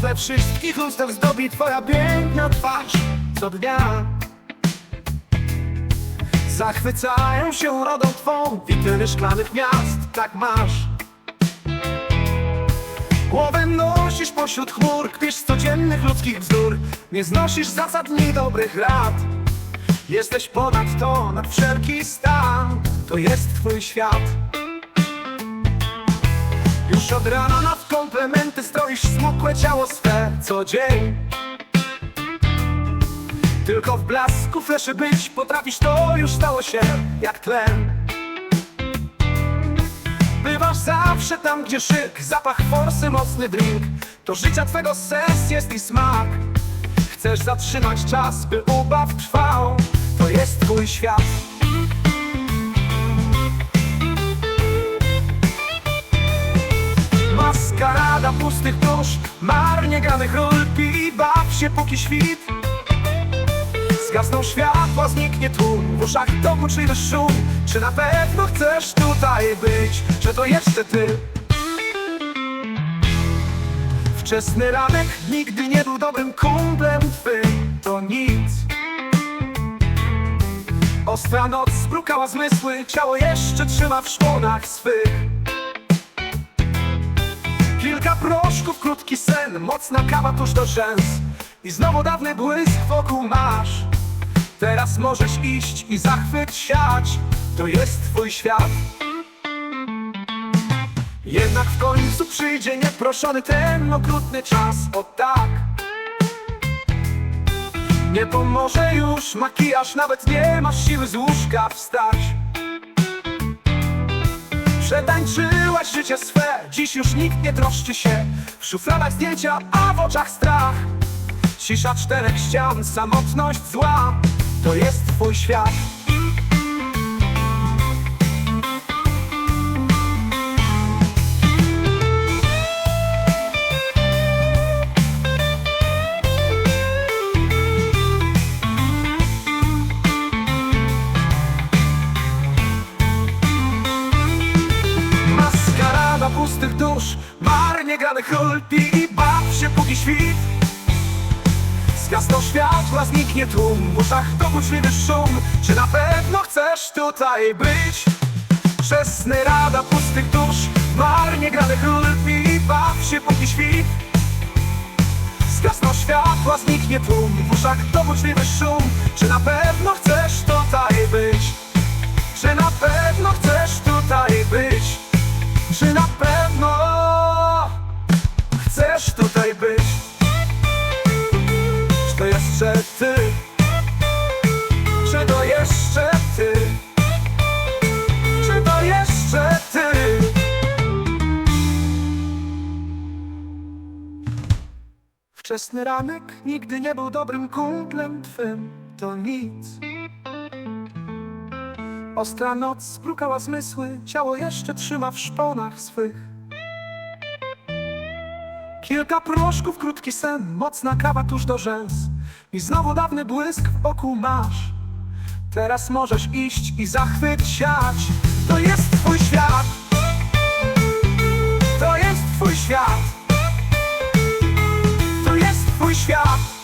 we wszystkich lustrach zdobi twoja piękna twarz co dnia. Zachwycają się urodą twą witryny szklanych miast, tak masz. Głowę nosisz pośród chmur, kpisz z codziennych ludzkich bzdur. Nie znosisz zasad ni dobrych rad. Jesteś ponad to, nad wszelki stan. To jest twój świat Już od rana nad komplementy stroisz smukłe ciało swe co dzień. Tylko w blasku fleszy być potrafisz, to już stało się jak tlen. Bywasz zawsze tam, gdzie szyk, zapach forsy, mocny drink. To życia twego sens jest i smak. Chcesz zatrzymać czas, by ubaw trwał To jest twój świat pustych dusz Marnie granych ról Pij, baw się póki świt Zgasną światła, zniknie tłum W uszach dokuczliwy szum Czy na pewno chcesz tutaj być? Że to jeszcze ty? Wczesny ranek nigdy nie był dobrym kumplem twym To nic Ostra noc sprukała zmysły Ciało jeszcze trzyma w szponach swych Kilka proszków, krótki sen Mocna kawa tuż do rzęs. I znowu dawny błysk wokół masz. Teraz możesz iść i zachwyt siać To jest twój świat. Jednak w końcu przyjdzie nieproszony ten okrutny czas. O tak. Nie pomoże już makijaż Nawet nie masz siły z łóżka wstać Przetańczyłaś życie swe. Dziś już nikt nie troszczy się. W szufladach zdjęcia, a w oczach strach. Cisza czterech ścian, samotność zła. To jest twój świat Pustych dusz Marnie granych ról Pij i baw się póki świt Zgasną światła, zniknie tłum W uszach dokuczliwy szum Czy na pewno chcesz tutaj być? Wczesny rada pustych dusz Marnie granych ról Pij i baw się póki świt Zgasną światła, zniknie tłum W uszach dokuczliwy szum Czy na pewno chcesz tutaj być? Czy na pewno chcesz tutaj być? Czy na jeszcze ty? Czy to jeszcze ty? Czy to jeszcze ty? Wczesny ranek nigdy nie był dobrym kumplem twym, to nic. Ostra noc sprukała zmysły, ciało jeszcze trzyma w szponach swych. Kilka proszków, krótki sen, mocna kawa tuż do rzęs. I znowu dawny błysk w oku masz. Teraz możesz iść i zachwyciać. To jest twój świat. To jest twój świat. To jest twój świat.